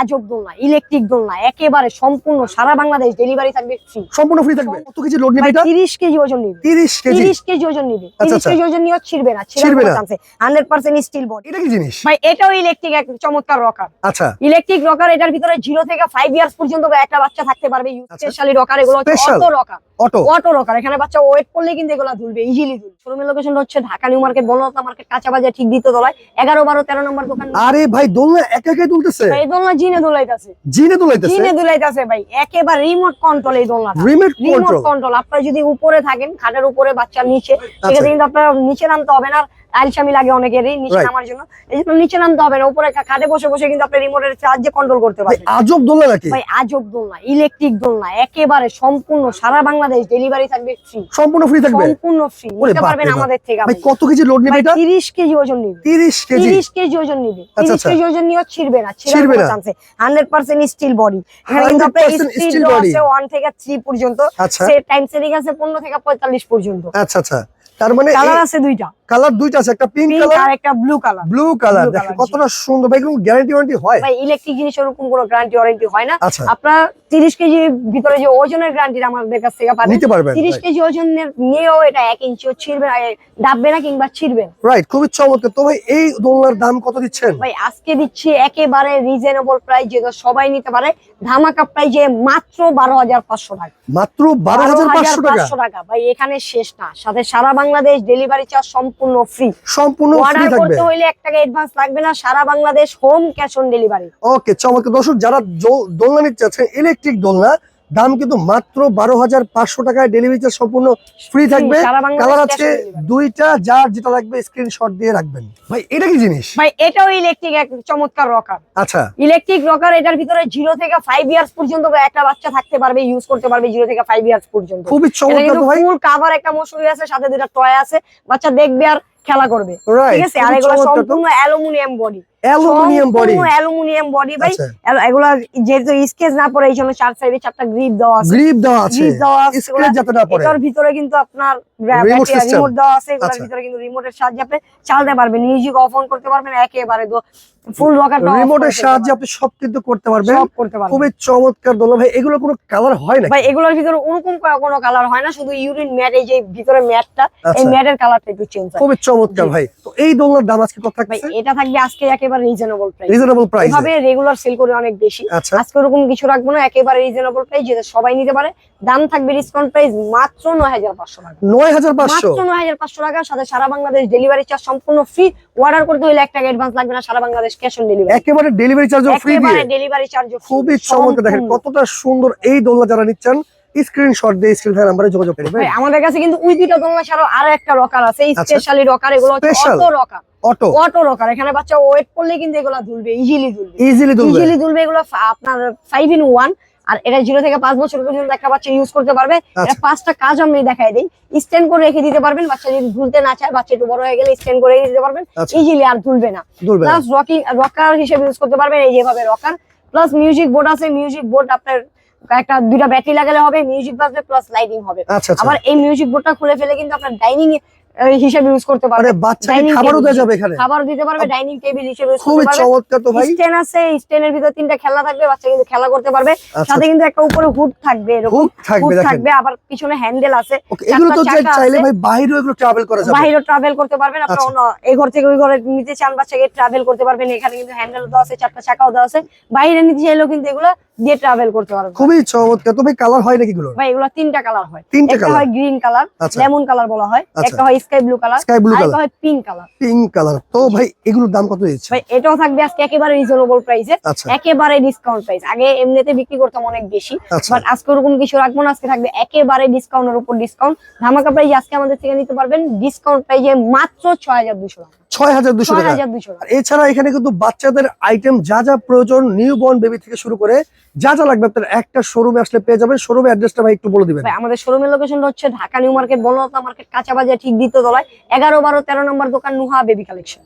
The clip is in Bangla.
আজব দোলনা ইলেকট্রিক দোলনা একেবারে সম্পূর্ণ সারা বাংলাদেশ ডেলিভারি থাকবে ফ্রি সম্পূর্ণ ফ্রি থাকবে। কত কেজি লোড নেবে এটা? তিরিশ কেজি ওজন নিবে। 30 কেজি? তিরিশ কেজি ওজন নিবে। আচ্ছা, তিরিশ আচ্ছা। কেজি ওজন নিয়ে ছিড়বে না ছিড়বে না। না হান্ড্রেড পার্সেন্ট স্টিল বডি এটা কি জিনিস? ভাই এটাও ইলেকট্রিক এক চমৎকার রকার আচ্ছা। ইলেকট্রিক রকার এটার ভিতরে জিরো থেকে ফাইভ ইয়ার্স পর্যন্ত একটা বাচ্চা থাকতে পারবে। আচ্ছা। স্পেশালি রকার এগুলো? Auto rocker auto auto rocker এখানে বাচ্চা ওয়েট করলে কিন্তু এগুলো দুলবে ইজিলি দুলবে শোরুমের লোকেশন হচ্ছে Dhaka new market Bonolota market কাঁচা বাজার ঠিক দিতে দলায় এগারো বারো তেরো নম্বর দোকান। আরে ভাই দোলনা একা একাই তুলতেছে এই দোলনা জিনে দুলাইতেছে। জিনে দুলাইতাছে? জিনে দুলাইতাছে ভাই একেবারে রিমোট কন্ট্রোল এই দোলনাটা। রিমোট কন্ট্রোল কন্ট্রোল আপনারা যদি উপরে থাকেন খাটের উপরে বাচ্চা নিচে আচ্ছা। সেক্ষেত্রে কিন্তু আপনার নিচে নামতে হবে না আলসামি লাগে অনেকেরই নিচে নামার জন্য। এই জন্য নিচে নামতে হবে না উপরে খাটে বসে বসে কিন্তু আপনি রিমোটের সাহায্যে কন্ট্রোল করতে পারবেন। আজব দোলনা নাকি? ভাই আজব দোলনা ইলেকট্রিক দোলনা একেবারে সম্পূর্ণ সারা বাংলাদেশ ডেলিভারি থাকবে ফ্রি সম্পূর্ণ ফ্রি থাকবে? সম্পূর্ণ ফ্রি নিতে পারবেন আমাদের থেকে ভাই কত কেজি লোড নেবে এটা? তিরিশ কেজি ওজন নিবে। 30 কেজি। তিরিশ কেজি ওজন নিবে। আচ্ছা, তিরিশ আচ্ছা। কেজি ওজন নিয়ে ছিড়বে না ছিড়বে না। চান্সে হান্ড্রেড পার্সেন্ট স্টিল বডি এখানে কিন্তু 100% স্টিল body। আছে ওয়ান থেকে থ্রি পর্যন্ত। আচ্ছা। সে টাইম সেটিং আছে পনেরো থেকে পঁয়তাল্লিশ পর্যন্ত। আচ্ছা আচ্ছা। তার মানে কালার আছে দুইটা। কালার দুইটা আছে একটা পিঙ্ক কালার আর একটা blue colour blue colour colour, কতটা সুন্দর। ভাই কোনো গ্যারান্টি ওয়ারেন্টি হয়? ভাই ইলেকট্রিক জিনিস ওরকম কোনো গ্যারান্টি ওয়ারেন্টি হয় না। আচ্ছা। আপনার তিরিশ কেজি ভিতরে যে ওজনের গ্যারান্টি আমাদের কাছ থেকে পাবেন নিতে পারবেন তিরিশ কেজি ওজনের নিয়েও এটা এক ইঞ্চিও ছিড়বে না, এ, ডাববে না কিংবা ছিড়বে রাইট খুবই চমৎকার। তো ভাই এই দোলনার দাম কত দিচ্ছেন? ভাই আজকে দিচ্ছি একেবারে রিজনেবল প্রাইস যেটা সবাই নিতে পারে। ধামাকা প্রাইজে মাত্র বারো হাজার পাঁচশো টাকা। মাত্র বারো হাজার পাঁচশো টাকা? 12,500 টাকা। ভাই এখানে শেষ না। সাথে সারা বাংলাদেশ ডেলিভারি চার্জ সম্পূর্ণ ফ্রি সম্পূর্ণ ফ্রি অর্ডার করতে হলে 1 টাকা অ্যাডভান্স লাগবে না সারা Bangladesh home cash on delivery okay চমৎকার। দর্শক যারা দোলনা নিতে চাচ্ছেন ইলেকট্রিক দোলনা দাম কিন্তু মাত্র বারো হাজার পাঁচশো টাকায় ডেলিভারি চার্জ সম্পূর্ণ ফ্রি থাকবে। কালার আছে দুইটা যার যেটা লাগবে স্ক্রিনশট দিয়ে রাখবেন। ভাই এটা কি জিনিস? ভাই এটাও ইলেকট্রিক এক চমৎকার রকার আচ্ছা। ইলেকট্রিক রকার এটার ভিতরে জিরো থেকে ফাইভ ইয়ার্স পর্যন্ত একটা বাচ্চা থাকতে পারবে ইউজ করতে পারবে জিরো থেকে ফাইভ ইয়ার্স পর্যন্ত। খুবই চমৎকার ভাই। ফুল কাভার একটা মশুরি আছে সাথে দুটা টয় আছে। বাচ্চা দেখবে আর খেলা করবে। ঠিক আছে? আর এগুলো সম্পূর্ণ aluminium body aluminium body aluminium body ভাই। আচ্ছা। এগুলা যেহেতু স্কেচ না পড়ে এই জন্য চার সাইডে চারটা গ্রিপ দেওয়া আছে। গ্রিপ দেওয়া আছে। গ্রিপ দেওয়া আছে স্ক্রিন যাতে না পড়ে। এটার ভিতরে কিন্তু আপনার system। রিমোট দেওয়া আছে এগুলোর আচ্ছা। ভিতরে কিন্তু রিমোটের সাহায্যে আপনি চালাতে পারবেন। মিউজিক অফ অন করতে পারবেন একেবারে ফুল রকার রিমোটের সাহায্যে আপনি সব কিন্তু করতে পারবেন। সব করতে পারবেন। খুবই চমৎকার দোলনা। ভাই এগুলো কোনো কালার হয় না ভাই এগুলোর ভিতরে ওরকম কোনো কালার হয় না। শুধু ইউরিন ম্যাট এই যে ভিতরে ম্যাটটা এই আচ্ছা। ম্যাটের কালারটা একটু চেঞ্জ হয়। খুবই চমৎকার ভাই। তো এই দোলনার দাম আজকে কত ভাই এটা থাকবে আজকে একেবারে রিজনেবল প্রাইস রিজনেবল প্রাইস এভাবে রেগুলার সেল করে অনেক বেশি। আচ্ছা। আজকে ওরকম কিছু রাখব না একেবারে রিজনেবল প্রাইস যেটা সবাই নিতে পারে। দাম থাকবে ডিসকাউন্ট প্রাইস মাত্র নয় হাজার পাঁচশো টাকা। নয় হাজার পাঁচশো? মাত্র নয় হাজার পাঁচশো টাকার সাথে সারা বাংলাদেশ ডেলিভারি চার্জ সম্পূর্ণ ফ্রি অর্ডার করতে হলে এক টাকা অ্যাডভান্স লাগবে না সারা বাংলাদেশ ক্যাশ অন ডেলিভারি একেবারে ডেলিভারি চার্জ ফ্রি একেবারে ডেলিভারি চার্জ খুবই চমৎকার। দেখেন কতটা সুন্দর এই দোলনা যারা নিচ্ছেন স্ক্রিনশট দিয়ে নাম্বারে যোগাযোগ করবেন। ভাই আমাদের কাছে কিন্তু দোলনা ছাড়াও আরও একটা রকার আছে আচ্ছা। স্পেশালি রকার এগুলো auto rocker auto auto rocker এখানে বাচ্চা ওয়েট করলে কিন্তু এগুলো দুলবে ইজিলি দুলবে ইজিলি দুলবে ইজিলি দুলবে এগুলো আপনার ফাইভ ইন ওয়ান আর এটা জিরো থেকে পাঁচ বছর পর্যন্ত একটা বাচ্চা ইউজ করতে পারবে। এটা আচ্ছা। পাঁচটা কাজ আমি দেখাই দিই। স্ট্যান্ড করে রেখে দিতে পারবেন বাচ্চা যদি ধুলতে না চায় বাচ্চা একটু বড় হয়ে গেলে স্ট্যান্ড করে রেখে দিতে পারবেন। আচ্ছা। ইজিলি আর দুলবে না। না। প্লাস রকিং রকার হিসেবে ইউজ করতে পারবেন এই যেভাবে রকার প্লাস মিউজিক বোর্ড আছে মিউজিক বোর্ড আপনার একটা দুইটা ব্যাটারি লাগালে হবে মিউজিক বাজবে প্লাস লাইটিং হবে। আচ্ছা আচ্ছা। আবার এই মিউজিক বোর্ডটা খুলে ফেলে কিন্তু আপনার ডাইনিং হিসেবে ইউজ করতে পারবেন বাচ্চাকে খাবারও দেওয়া যাবে এখানে? খাবার দিতে পারবে ডাইনিং টেবিল হিসেবে ইউজ করতে পারবে। চমৎকার তো ভাই। স্ট্যান্ড আছে স্ট্যান্ডের ভিতর তিনটা খেলনা থাকবে বাচ্চা কিন্তু খেলা করতে পারবে। আচ্ছা। সাথে কিন্তু একটা উপরে হুড থাকবে এরকম হুড থাকবে আবার পিছনে হ্যান্ডেল আছে। এগুলো তো যে চাইলে ভাই বাইরেও এগুলো ট্রাভেল করা যাবে। বাইরে ট্রাভেল করতে পারবেন আপনার আচ্ছা। এই ঘর থেকে ওই ঘরে নিতে চান বাচ্চাকে ট্রাভেল করতে পারবেন এখানে কিন্তু হ্যান্ডেল দেওয়া আছে চারটা চাকাও দেওয়া আছে। বাইরে নিতে চাইলেও কিন্তু এগুলো দিয়ে ট্রাভেল করতে পারবেন। খুবই চমৎকার। তো ভাই কালার হয় নাকি এগুলো ভাই এগুলো তিনটা কালার হয়। তিনটা কালার হয় গ্রিন কালার লেমন কালার বলা হয়। আচ্ছা। একটা হয় sky blue colour sky blue colour pink colour pink colour তো ভাই এগুলোর দাম কত দিচ্ছে ভাই এটাও থাকবে আজকে একেবারে রিজনেবল প্রাইসে আচ্ছা। একেবারে ডিসকাউন্ট প্রাইস আগে এমনিতে বিক্রি করতাম অনেক বেশি আচ্ছা। বাট আজকে ওরকম কিছু রাখব না আজকে থাকবে একেবারে ডিসকাউন্টের উপর ডিসকাউন্ট ধামাকা প্রাইস আজকে আমাদের থেকে নিতে পারবেন। ডিসকাউন্ট প্রাইসে মাত্র ছয় হাজার দুশো টাকা। ছয় হাজার দুশো টাকা। এছাড়া এখানে কিন্তু বাচ্চাদের আইটেম যা যা প্রয়োজন নিউ বর্ন বেবি থেকে শুরু করে যা যা লাগবে আপনার একটা শোরুমে আসলে পেয়ে যাবেন। শোরুমে অ্যাড্রেসটা ভাই একটু বলে দিবেন। ভাই আমাদের শোরুমের লোকেশনটা হচ্ছে Dhaka new market Bonolota market কাঁচা বাজার ঠিক দ্বিতীয় তলায় এগারো বারো তেরো নম্বর দোকান নুহা বেবি কালেকশন